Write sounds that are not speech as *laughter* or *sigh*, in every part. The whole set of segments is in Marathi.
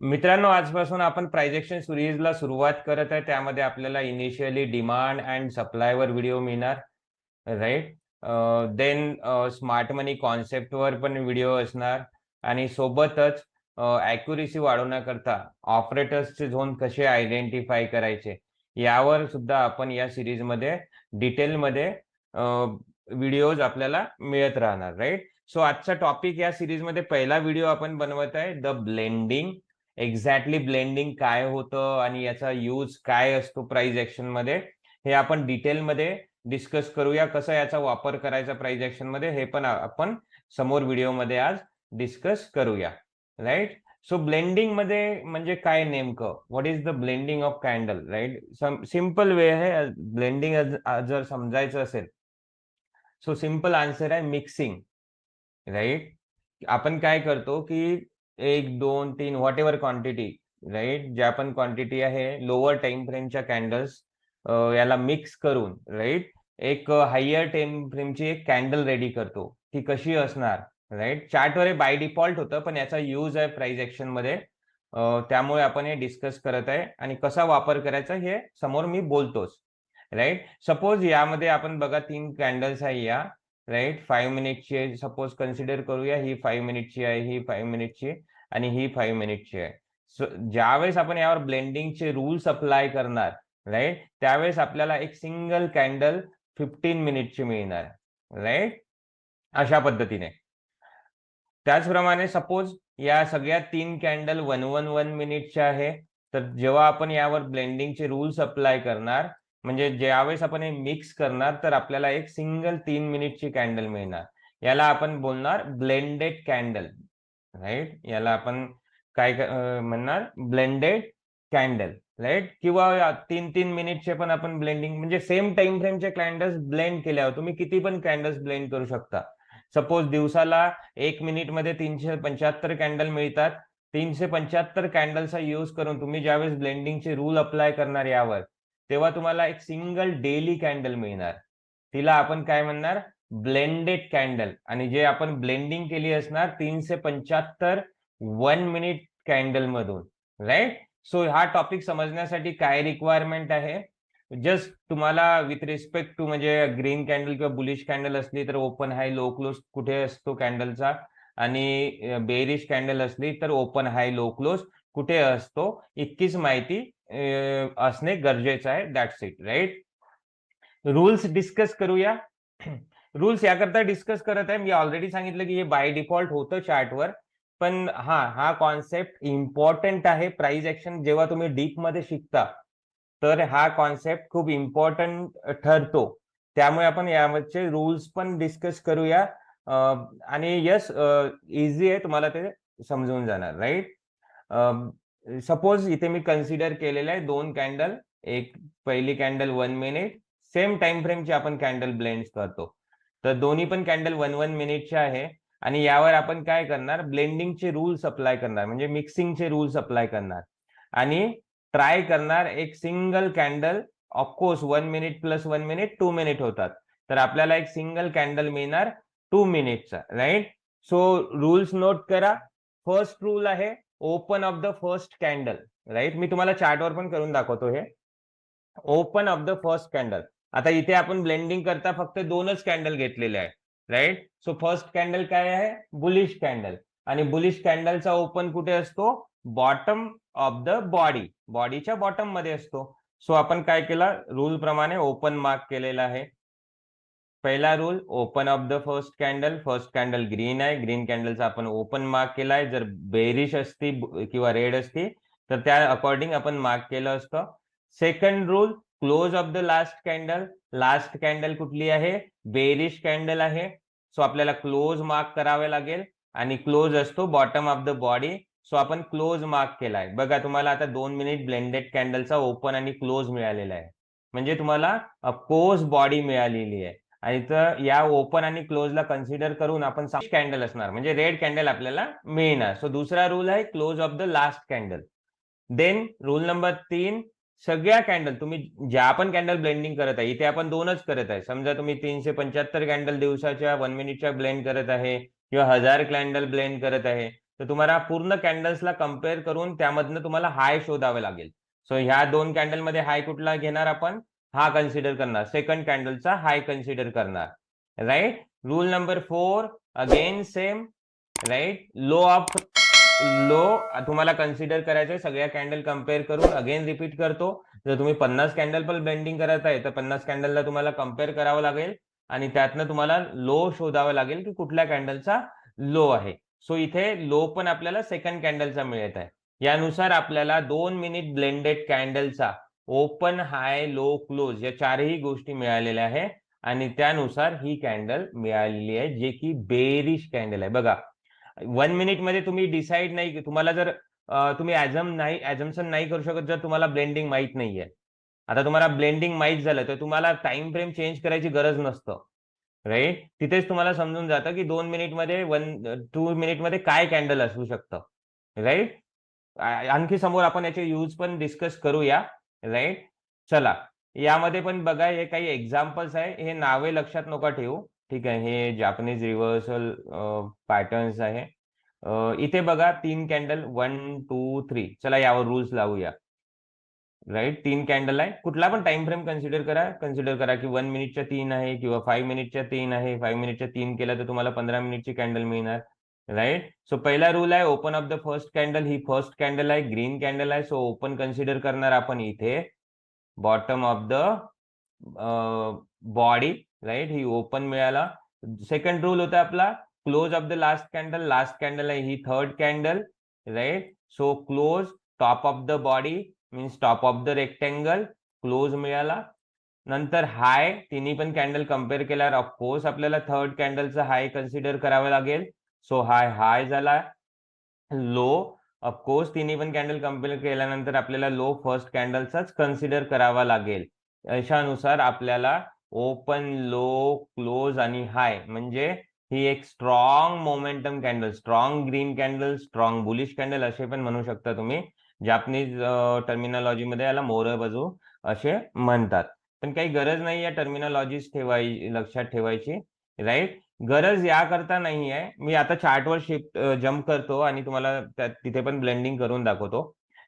मित्रांनो आजपासून आपण प्राइजेक्शन सिरीजला सुरुवात करत आहे. त्यामध्ये आपल्याला इनिशियली डिमांड अँड सप्लायवर व्हिडिओ मिळणार राईट देन स्मार्ट मनी कॉन्सेप्टवर पण व्हिडिओ असणार आणि सोबतच ॲक्युरेसी वाढवण्याकरता ऑपरेटर्सचे झोन कसे आयडेंटिफाय करायचे यावर सुद्धा आपण या सिरीजमध्ये डिटेलमध्ये व्हिडिओज आपल्याला मिळत राहणार राईट सो आजचा टॉपिक या सिरीजमध्ये पहिला व्हिडिओ आपण बनवत आहे द ब्लेंडिंग एक्झॅक्टली ब्लेंडिंग काय होतं आणि याचा यूज काय असतो प्राइस ऍक्शनमध्ये हे आपण डिटेलमध्ये डिस्कस करूया कसं याचा वापर करायचा प्राइस ऍक्शनमध्ये हे पण आपण समोर व्हिडिओमध्ये आज डिस्कस करूया राईट? सो ब्लेंडिंगमध्ये म्हणजे काय नेमकं? What is the blending of candle right? Simple way आहे ब्लेंडिंग जर समजायचं असेल सो सिंपल आन्सर आहे मिक्सिंग राईट? आपण काय करतो की एक दोन तीन व्हॉट एव्हर क्वांटिटी राईट ज्या पण क्वांटिटी आहे लोअर टाइम फ्रेमच्या कॅन्डल्स याला मिक्स करून राईट एक हायर टाइम फ्रेमची एक कॅन्डल रेडी करतो. ती कशी असणार राईट चार्टवर बाय डिफॉल्ट होतं पण याचा यूज आहे प्राइस ऍक्शनमध्ये. त्यामुळे आपण हे डिस्कस करत आहे. आणि कसा वापर करायचा हे समोर मी बोलतोच राईट सपोज यामध्ये आपण बघा तीन कॅन्डल्स आहे या. राईट फाईव्ह मिनिटची सपोज कन्सिडर करूया ही फाईव्ह मिनिटची आहे ही फाईव्ह मिनिटची आणि ही फाईव्ह मिनिटची आहे. सो ज्यावेळेस आपण यावर ब्लेंडिंगचे रूल्स अप्लाय करणार राईट त्यावेळेस आपल्याला एक सिंगल कॅन्डल फिफ्टीन मिनिटची मिळणार राईट अशा पद्धतीने. त्याचप्रमाणे सपोज या सगळ्या तीन कॅन्डल वन वन वन मिनिटच्या आहे तर जेव्हा आपण यावर ब्लेंडिंगचे रूल्स अप्लाय करणार म्हणजे ज्यावेळेस आपण हे मिक्स करणार तर आपल्याला एक सिंगल तीन मिनिटची कॅन्डल मिळणार. याला आपण बोलणार ब्लेंडेड कॅन्डल राईट याला आपण काय म्हणणार? ब्लेंडेड कॅन्डल राईट किंवा तीन तीन मिनिटचे पण आपण ब्लेंडिंग म्हणजे सेम टाइम फ्रेमचे कॅन्डल्स ब्लेंड केल्यावर तुम्ही किती पण कॅन्डल्स ब्लेंड करू शकता. सपोज दिवसाला एक मिनिटमध्ये तीनशे पंच्याहत्तर कॅन्डल मिळतात. तीनशे पंच्याहत्तर कॅन्डलचा यूज करून तुम्ही ज्यावेळेस ब्लेंडिंगचे रूल अप्लाय करणार यावर तेव्हा तुम्हाला एक सिंगल डेली कॅन्डल मिळणार. तिला आपण काय म्हणणार? ब्लेंडेड कॅन्डल आणि जे आपण ब्लेंडिंग केली असणार तीनशे पंच्याहत्तर वन मिनिट कॅन्डल मधून. राईट सो हा टॉपिक समजण्यासाठी काय रिक्वायरमेंट आहे? जस्ट तुम्हाला विथ रिस्पेक्ट टू म्हणजे ग्रीन कॅन्डल किंवा बुलिश कॅन्डल असली तर ओपन हाय लो क्लोज कुठे असतो कॅन्डलचा आणि बेरिश कॅन्डल असली तर ओपन हाय लो क्लोज कुठे असतो? इतकीच माहिती असणे गरजेचं आहे. That's it right rules discuss करूया. *clears throat* रूल्स याकरता डिस्कस करत आहे. मी ऑलरेडी सांगितलं की हे बाय डिफॉल्ट होतं चार्टवर पण हा हा कॉन्सेप्ट इम्पॉर्टंट आहे. प्राइस ऍक्शन जेव्हा तुम्ही डीपमध्ये शिकता तर हा कॉन्सेप्ट खूप इम्पॉर्टंट ठरतो. त्यामुळे आपण यावरचे रूल्स पण डिस्कस करूया. आणि यस इझी आहे. तुम्हाला ते समजून जाणार राईट सपोज इथे मी कन्सिडर केलेलं आहे दोन कॅन्डल एक पहिली candle one minute same time फ्रेमची आपण कॅन्डल ब्लेंड करतो. तर दोन्ही पण कॅन्डल वन वन मिनिटचे आहे आणि यावर आपण काय करणार? ब्लेंडिंगचे रूल्स अप्लाय करणार म्हणजे मिक्सिंगचे रूल्स अप्लाय करणार. आणि ट्राय करणार एक single candle of course one minute plus one minute two minute होतात. तर आपल्याला एक सिंगल कॅन्डल मिळणार टू मिनिटचा राईट सो रूल्स नोट करा. फर्स्ट रूल आहे open of the first candle right मी तुम्हाला चार्टवर पण करून दाखवतो हे. Open of the first candle आता इथे आपण ब्लेंडिंग करता फक्त दोनच कॅन्डल घेतलेले आहे राईट सो फर्स्ट कॅन्डल काय आहे? बुलिश कॅन्डल आणि बुलिश कॅन्डलचा ओपन कुठे असतो? बॉटम ऑफ द बॉडी बॉडीच्या बॉटममध्ये असतो. सो आपण काय केला? रूल प्रमाणे ओपन मार्क केलेला आहे. पहिला rule open of the first candle first candle green आहे. ग्रीन कॅन्डलचा आपण ओपन मार्क केलाय. जर बेरिश असती किंवा रेड असती तर त्या अकॉर्डिंग आपण मार्क केलं असतं. Second rule close of the last candle last candle कुठली आहे? बेरिश कॅन्डल आहे. सो आपल्याला क्लोज मार्क करावे लागेल. आणि क्लोज असतो bottom of the body so आपण क्लोज मार्क केलाय. बघा तुम्हाला आता दोन मिनिट ब्लेंडेड कॅन्डलचा ओपन आणि क्लोज मिळालेला आहे. म्हणजे तुम्हाला अपोज बॉडी मिळालेली आहे. आणि तर या ओपन आणि क्लोजला कन्सिडर करून आपण कॅन्डल असणार. म्हणजे रेड कॅन्डल आपल्याला मिळणार. सो दुसरा रूल आहे close of the last candle then rule number तीन सगळ्या कॅन्डल तुम्ही ज्या पण कॅन्डल ब्लेंडिंग करत आहे इथे आपण दोनच करत आहे. समजा तुम्ही तीनशे पंच्याहत्तर कॅन्डल दिवसाच्या वन मिनिटच्या ब्लेंड करत आहे किंवा हजार कॅन्डल ब्लेंड करत आहे तर तुम्हाला पूर्ण कॅन्डल्सला कंपेअर करून त्यामधनं तुम्हाला हाय शोधावे लागेल. सो ह्या दोन कॅन्डलमध्ये हाय कुठला घेणार आपण? हा कन्सिडर करणार. सेकंड कॅन्डलचा हाय कन्सिडर करणार. Right rule number four again same right low up low तुम्हाला कन्सिडर करायचे सगळ्या कॅन्डल कंपेअर करून अगेन रिपीट करतो. जर तुम्ही पन्नास कॅन्डल पण ब्लेंडिंग करत आहे तर पन्नास कॅन्डलला तुम्हाला कंपेअर करावं लागेल. आणि त्यातनं तुम्हाला लो शोधावा लागेल की कुठल्या कॅन्डलचा लो आहे. सो इथे लो पण आपल्याला सेकंड कॅन्डलचा मिळत आहे. यानुसार आपल्याला दोन मिनिट ब्लेंडेड कॅन्डलचा ओपन हाय लो क्लोज या चारही गोष्टी मिळालेल्या आहे आणि त्यानुसार ही कॅन्डल मिळालेली आहे जे की बेरिश कॅन्डल आहे. बघा वन मिनिटमध्ये तुम्ही डिसाईड नाही तुम्हाला जर तुम्ही ऍझम नाही ऍझम्सन नाही करू शकत जर तुम्हाला ब्लेंडिंग माहीत नाहीये. आता तुम्हाला ब्लेंडिंग माहीत झालं तर तुम्हाला टाइम फ्रेम चेंज करायची गरज नसतं. राईट? तिथेच तुम्हाला समजून जातं की दोन मिनिटमध्ये वन टू मिनिटमध्ये काय कॅन्डल असू शकतं. राईट? आणखी समोर आपण याचे यूज पण डिस्कस करूया. राईट चला. यामध्ये पण बघा हे काही एक्झाम्पल्स आहे. हे नावे लक्षात नका ठेवू. ठीक आहे. हे जापनीज रिव्हर्सल पॅटर्न्स आहे. इथे बघा तीन कॅन्डल वन टू थ्री चला यावर रूल्स लावूया. राईट तीन कॅन्डल आहे. कुठला पण टाइम फ्रेम कन्सिडर करा. कन्सिडर करा की वन मिनिटच्या तीन आहे किंवा फाईव्ह मिनिटच्या तीन आहे. फाईव्ह मिनिटच्या तीन केलं तर तुम्हाला पंधरा मिनिटची कॅन्डल मिळणार. राईट सो पहिला रूल आहे open of the first candle he first candle आहे ग्रीन कॅन्डल आहे. सो ओपन कन्सिडर करणार आपण इथे. Bottom of the body right he open मिळाला. सेकंड रूल होता आपला close of the last candle last candle आहे ही third candle right so close top of the body means top of the rectangle close मिळाला. नंतर हाय तिन्ही पण कॅन्डल कंपेअर केल्यावर ऑफकोर्स आपल्याला थर्ड कॅन्डलचं हाय कन्सिडर करावं लागेल. सो हाय हाय झाला. लो ऑफकोर्स तिन्ही पण कॅन्डल कंपेअर केल्यानंतर आपल्याला लो फर्स्ट कॅन्डलचाच कन्सिडर करावा लागेल. अशानुसार आपल्याला ओपन लो क्लोज आणि हाय म्हणजे ही एक strong momentum candle strong green candle strong bullish candle असे पण म्हणू शकता तुम्ही. जापनीज टर्मिनॉलॉजीमध्ये याला मोर बाजू असे म्हणतात. पण काही गरज नाही या टर्मिनॉलॉजीज ठेवाय लक्षात ठेवायची राईट गरज याकरता नाही आहे मी आता चार्टवर शिफ्ट जम्प करतो आणि तुम्हाला तिथे पण ब्लेंडिंग करून दाखवतो.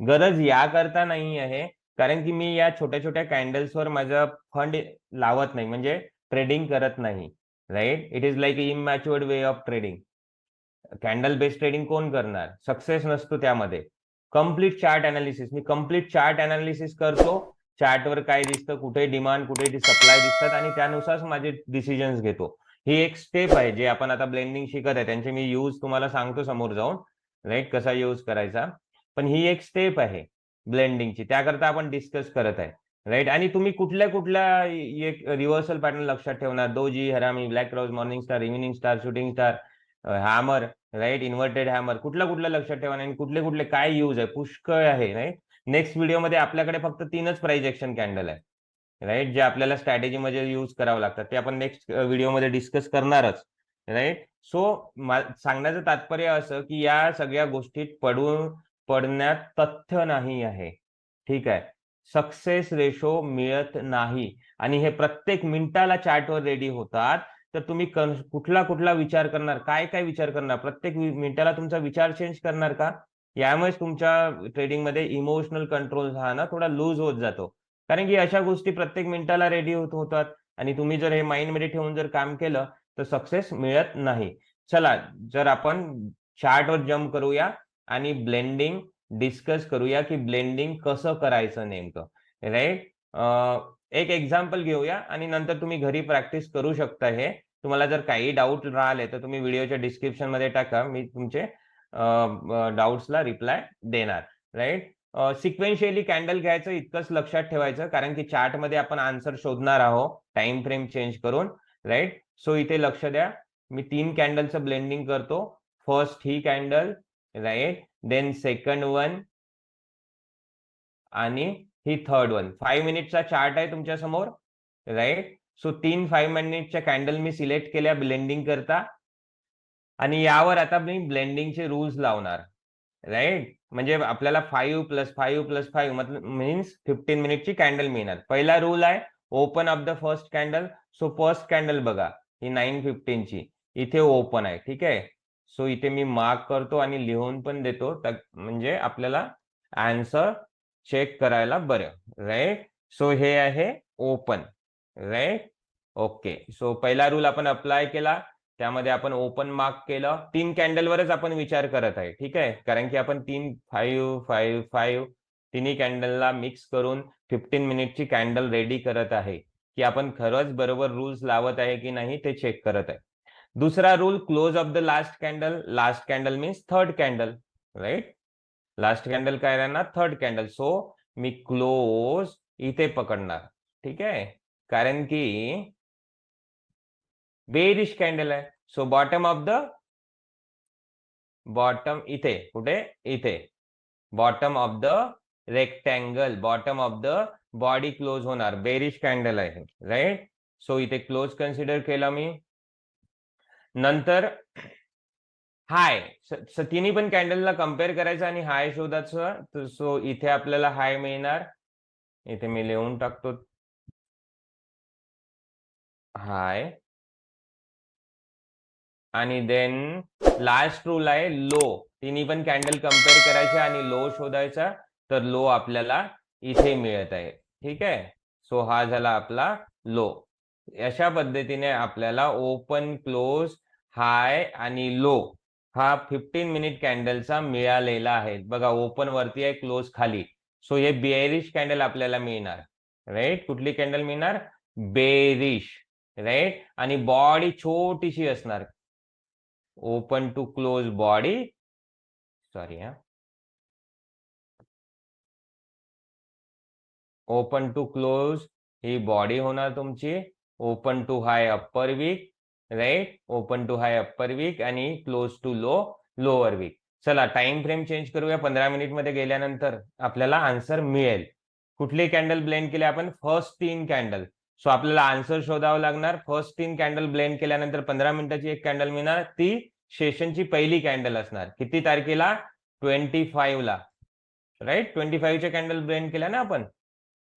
गरज याकरता नाही आहे कारण की मी या छोट्या छोट्या कॅन्डल्सवर माझा फंड लावत नाही. म्हणजे ट्रेडिंग करत नाही. Right? It is like immatured way of trading. Candle based trading कोण करणार? सक्सेस नसतो त्यामध्ये. कंप्लीट चार्ट अनालिसिस मी कंप्लीट चार्ट अनालिसिस करतो. चार्टवर काय दिसतं कुठे डिमांड कुठे सप्लाय दिसतात आणि त्यानुसार माझे डिसिजन्स घेतो. ही एक स्टेप आहे जे आपण आता ब्लेंडिंग शिकत आहे. त्यांचे मी यूज तुम्हाला सांगतो समोर जाऊन. राईट कसा यूज करायचा? पण ही एक स्टेप आहे ब्लेंडिंगची त्याकरता आपण डिस्कस करत आहे. राईट आणि तुम्ही कुठल्या कुठल्या एक रिव्हर्सल पॅटर्न लक्षात ठेवणार? Doji harami black rose morning star evening star shooting star hammer right inverted hammer कुठल्या कुठल्या लक्षात ठेवा आणि कुठले कुठले काय यूज आहे? पुष्कळ आहे राईट नेक्स्ट व्हिडिओमध्ये आपल्याकडे फक्त तीनच प्राइजेक्शन कॅन्डल आहे. राईट जे आपल्याला स्ट्रॅटेजी मध्ये यूज करावं लागतात ते आपण नेक्स्ट व्हिडिओमध्ये डिस्कस करणारच. राईट सो सांगण्याचं तात्पर्य असं की या सगळ्या गोष्टीत पडून पडण्यात तथ्य नाही आहे. ठीक आहे? सक्सेस रेशो मिळत नाही. आणि हे प्रत्येक मिनिटाला चार्टवर रेडी होतात. तर तुम्ही कुठला कुठला विचार करणार? काय काय विचार करणार? प्रत्येक मिनिटाला तुमचा विचार चेंज करणार का? यामुळेच तुमच्या ट्रेडिंगमध्ये इमोशनल कंट्रोल हा ना थोडा लूज होत जातो. कारण की अशा गोष्टी प्रत्येक मिनिटाला रेडी होत होतात. आणि तुम्ही जर हे माइंडमध्ये ठेवून जर काम केलं तर सक्सेस मिळत नाही. चला जर आपण चार्टवर जम्प करूया आणि ब्लेंडिंग डिस्कस करूया की ब्लेंडिंग कसं करायचं नेमकं. राईट एक एक्झाम्पल घेऊया आणि नंतर तुम्ही घरी प्रॅक्टिस करू शकता हे. तुम्हाला जर काही डाऊट राहिले तर तुम्ही व्हिडिओच्या डिस्क्रिप्शनमध्ये टाका. मी तुमचे डाऊट्सला रिप्लाय देणार. राईट सिक्वेन्शियली कॅन्डल घ्यायचं इतकंच लक्षात ठेवायचं कारण की चार्टमध्ये आपण आन्सर शोधणार आहोत टाइम फ्रेम चेंज करून राईट सो इथे लक्ष द्या. मी तीन कॅन्डलचं ब्लेंडिंग करतो. फर्स्ट ही candle right then second one आणि ही थर्ड वन फाईव्ह मिनिटचा चार्ट आहे तुमच्यासमोर राईट सो तीन फाईव्ह मिनिटच्या कॅन्डल मी सिलेक्ट केल्या ब्लेंडिंग करता. आणि यावर आता मी ब्लेंडिंगचे रूल्स लावणार. राईट? म्हणजे आपल्याला five plus five plus five मतलब मीन्स फिफ्टीन मिनिटची कॅन्डल मिळणार. पहिला रूल आहे open of the first candle so first candle बघा ही नाईन फिफ्टीनची इथे ओपन आहे ठीक आहे? सो इथे मी मार्क करतो आणि लिहून पण देतो. तर म्हणजे आपल्याला आन्सर चेक करायला बरं. राईट सो हे आहे ओपन राईट ओके सो पहिला रूल आपण अप्लाय केला. त्यामध्ये आपण ओपन मार्क केलं तीन कॅन्डलवरच आपण विचार करत आहे ठीक आहे? कारण की आपण तीन फाईव्ह फाईव्ह फाईव्ह तिन्ही कॅन्डलला मिक्स करून फिफ्टीन मिनिटची कॅन्डल रेडी करत आहे की आपण खरंच बरोबर रूल्स लावत आहे की नाही ते चेक करत आहे. दुसरा rule close of the last candle last candle means third candle right last candle काय राहणार? थर्ड कॅन्डल सो मी क्लोज इथे पकडणार ठीक आहे? कारण की बेरिश कॅन्डल आहे so bottom of the bottom इथे कुठे? इथे. Bottom of the rectangle bottom of the body close होणार. बेरिश कॅन्डल आहे राईट सो इथे क्लोज कन्सिडर केला मी. नंतर हाय तिन्ही पण कॅन्डलला कंपेअर करायचं आणि हाय शोधायचं. सो इथे आपल्याला हाय मिळणार. इथे मी लिहून टाकतो. हाय आणि देन लास्ट रूल आहे लो तिन्ही पण कॅन्डल कंपेअर करायचे आणि लो शोधायचा. तर लो आपल्याला इथे मिळत आहे. ठीक आहे? सो हा झाला आपला लो अशा पद्धतीने आपल्याला ओपन क्लोज हाय आणि लो हा फिफ्टीन मिनिट कॅन्डलचा मिळालेला आहे. बघा ओपन वरती आहे क्लोज खाली. सो हे बेरिश कॅन्डल आपल्याला मिळणार. राईट कुठली कॅन्डल मिळणार? बेरिश राईट आणि बॉडी छोटीशी असणार. Open to close body sorry yeah. Open to close he body होणार तुमची. Open to high upper wick right open to high upper wick आणि close to low lower wick चला टाइम फ्रेम चेंज करूया. पंधरा मिनिटमध्ये गेल्यानंतर आपल्याला आन्सर मिळेल. कुठली कॅन्डल ब्लेंड केले आपण? फर्स्ट तीन कॅन्डल सो आपल्याला आन्सर शोधावं लागणार. फर्स्ट तीन कॅन्डल ब्लेंड केल्यानंतर पंधरा मिनिटाची एक कॅन्डल मिळणार. ती सेशनची पहिली कॅन्डल असणार. किती तारखेला? ट्वेंटी फाईव्हला राईट ट्वेंटी फाईव्हच्या कॅन्डल ब्लेंड केल्या ना आपण?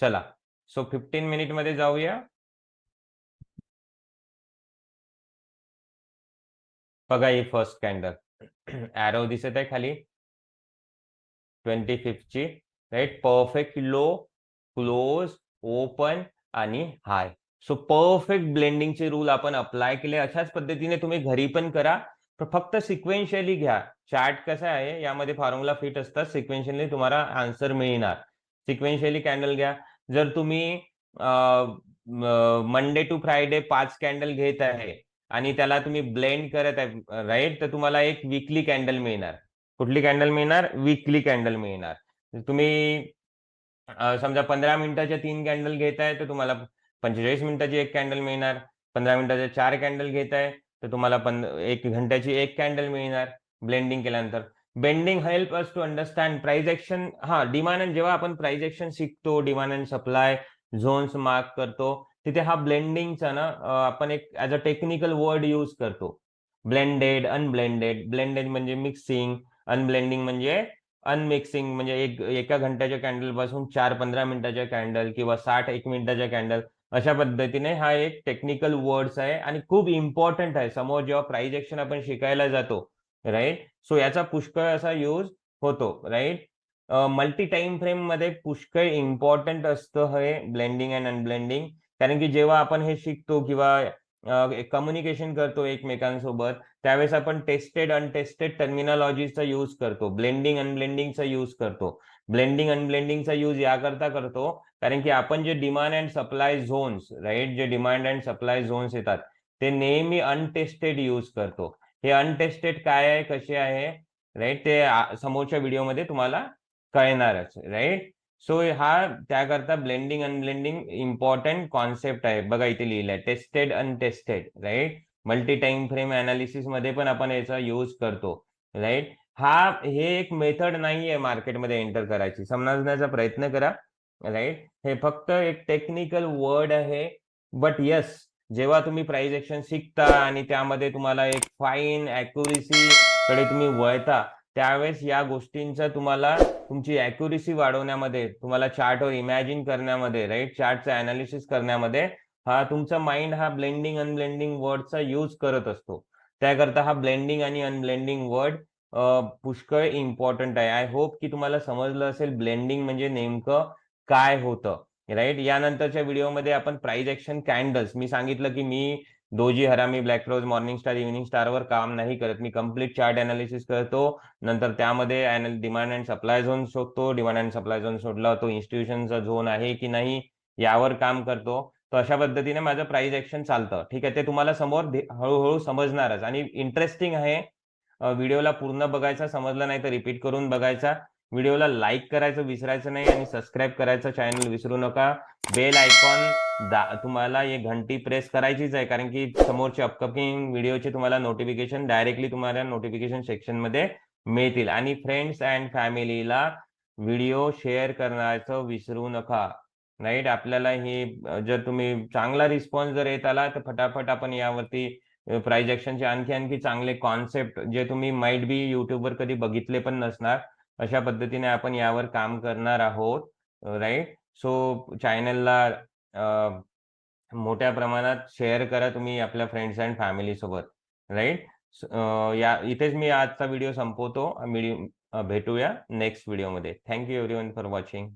चला. सो फिफ्टीन मिनिटमध्ये जाऊया. बघा ही फर्स्ट कॅन्डल ॲरो दिसत आहे खाली. Twenty फिफ्थची right perfect low close open आणि हाय. सो परफेक्ट ब्लेंडिंगचे रूल आपण अप्लाय केले. अशाच पद्धतीने तुम्ही घरी पण करा. फक्त सिक्वेन्शियली घ्या. चार्ट कसा आहे? यामध्ये फॉर्म्युला फिट असतात. सिक्वेन्शियली तुम्हाला आन्सर मिळणार. सिक्वेन्शियली कॅन्डल घ्या. जर तुम्ही मंडे टू फ्रायडे पाच कॅन्डल घेत आहे आणि त्याला तुम्ही ब्लेंड करत आहे राईट तर तुम्हाला एक वीकली कॅन्डल मिळणार. कुठली कॅन्डल मिळणार? वीकली कॅन्डल मिळणार. तुम्ही समजा पंधरा मिनिटाच्या तीन कॅन्डल घेत आहे तर तुम्हाला पंचेचाळीस मिनिटाची एक कॅन्डल मिळणार. पंधरा मिनिटाच्या चार कॅन्डल घेत आहे तर तुम्हाला पंध एक घंट्याची एक कॅन्डल मिळणार ब्लेंडिंग केल्यानंतर. Blending help us to understand price action हा डिमांड अँड जेव्हा आपण प्राइस ऍक्शन शिकतो demand and supply zones mark करतो तिथे हा ब्लेंडिंगचा ना आपण एक as a technical word use करतो. ब्लेंडेड अनब्लेंडेड ब्लेंडेड म्हणजे मिक्सिंग अनब्लेंडिंग म्हणजे अनमिक्सिंग म्हणजे एक एका घंट्याच्या कॅन्डलपासून चार पंधरा मिनिटाच्या कॅन्डल किंवा साठ एक मिनिटाच्या कॅन्डल अशा पद्धतीने हा एक टेक्निकल वर्ड्स आहे आणि खूप इम्पॉर्टंट आहे. समोर जेव्हा प्राइज ऍक्शन आपण शिकायला जातो राईट सो याचा पुष्कळ असा यूज होतो राईट मल्टी टाइम फ्रेममध्ये पुष्कळ इम्पॉर्टंट असतं हे ब्लेंडिंग अँड अनब्लेंडिंग कारण की जेव्हा आपण हे शिकतो किंवा कम्युनिकेशन करतो एकमेकांसोबत. त्यावेळेस आपण टेस्टेड अनटेस्टेड टर्मिनॉलॉजीचा यूज करतो. ब्लेंडिंग अनब्लेंडिंगचा यूज करतो. ब्लेंडिंग अनब्लेंडिंगचा यूज याकरता करतो. कारण की आपण जे demand and supply zones right जे डिमांड अँड सप्लाय झोन्स येतात ते नेहमी अनटेस्टेड यूज करतो. हे अनटेस्टेड काय आहे कसे आहे राईट ते समोरच्या व्हिडिओमध्ये तुम्हाला कळणारच राईट सो हा? त्याकरता ब्लेंडिंग अनब्लेंडिंग इम्पॉर्टंट कॉन्सेप्ट आहे. बघा इथे लिहिलंय. Tested untested right multi time frame अनालिसिसमध्ये पण आपण याचा यूज करतो राईट हा हे एक मेथड नाही आहे मार्केटमध्ये एंटर करायची. समजण्याचा प्रयत्न करा राईट हे फक्त एक टेक्निकल वर्ड आहे. बट यस जेव्हा तुम्ही प्राइस ऍक्शन शिकता आणि त्यामध्ये तुम्हाला एक फाईन अॅक्युरेसी कडे तुम्ही वळता त्यावेळेस या गोष्टींचा तुम्हाला तुमची अॅक्युरेसी वाढवण्यामध्ये तुम्हाला चार्टवर इमॅजिन करण्यामध्ये राईट चार्टचं अनालिसिस करण्यामध्ये हा तुमचा माइंड हा ब्लेंडिंग अनब्लेंडिंग वर्डचा यूज करत असतो. त्याकरता हा ब्लेंडिंग आणि अनब्लेंडिंग वर्ड पुष्कळ इम्पॉर्टंट आहे. आय होप की तुम्हाला समजलं असेल ब्लेंडिंग म्हणजे नेमकं काय होतं राईट यानंतरच्या व्हिडिओमध्ये आपण प्राइस ऍक्शन कॅन्डल्स मी सांगितलं की मी doji harami black rose morning star evening स्टारवर काम नाही करत. मी कंप्लीट चार्ट अनालिसिस करतो. नंतर त्यामध्ये डिमांड अँड सप्लाय झोन शोधतो. डिमांड अँड सप्लाय झोन शोधला तो इन्स्टिट्यूशनचा झोन आहे की नाही यावर काम करतो. तर अशा पद्धतीने माझं प्राइस ऍक्शन चालतं. ठीक आहे? ते तुम्हाला समोर हळूहळू समजणारच. आणि इंटरेस्टिंग आहे व्हिडिओला पूर्ण बघायचा समजलं नाही तर रिपीट करून बघायचा. व्हिडिओला लाईक करायचं विसरायचं नाही आणि सबस्क्राईब करायचं चॅनल विसरू नका. बेल आयकॉन तुम्हाला हे घंटी प्रेस करायचीच आहे कारण की समोरचे अपकमिंग व्हिडिओचे तुम्हाला नोटिफिकेशन डायरेक्टली तुम्हाला नोटिफिकेशन सेक्शनमध्ये मिळतील. आणि फ्रेंड्स अँड फॅमिलीला व्हिडिओ शेअर करण्याचं विसरू नका. राईट आपल्याला हे जर तुम्ही चांगला रिस्पॉन्स जर येत आला तर फटाफट आपण यावरती प्राइज ऍक्शनचे आणखी आणखी चांगले कॉन्सेप्ट जे तुम्ही माइट बी युट्यूबवर कधी बघितले पण नसणार अशा पद्धतीने आपण यावर काम करणार आहोत राईट सो चॅनलला मोठ्या प्रमाणात शेअर करा तुम्ही आपल्या फ्रेंड्स अँड फॅमिली सोबत राईट या इथेच मी आजचा व्हिडिओ संपवतो. भेटूया नेक्स्ट व्हिडिओमध्ये थँक्यू एव्हरीवन फॉर वॉचिंग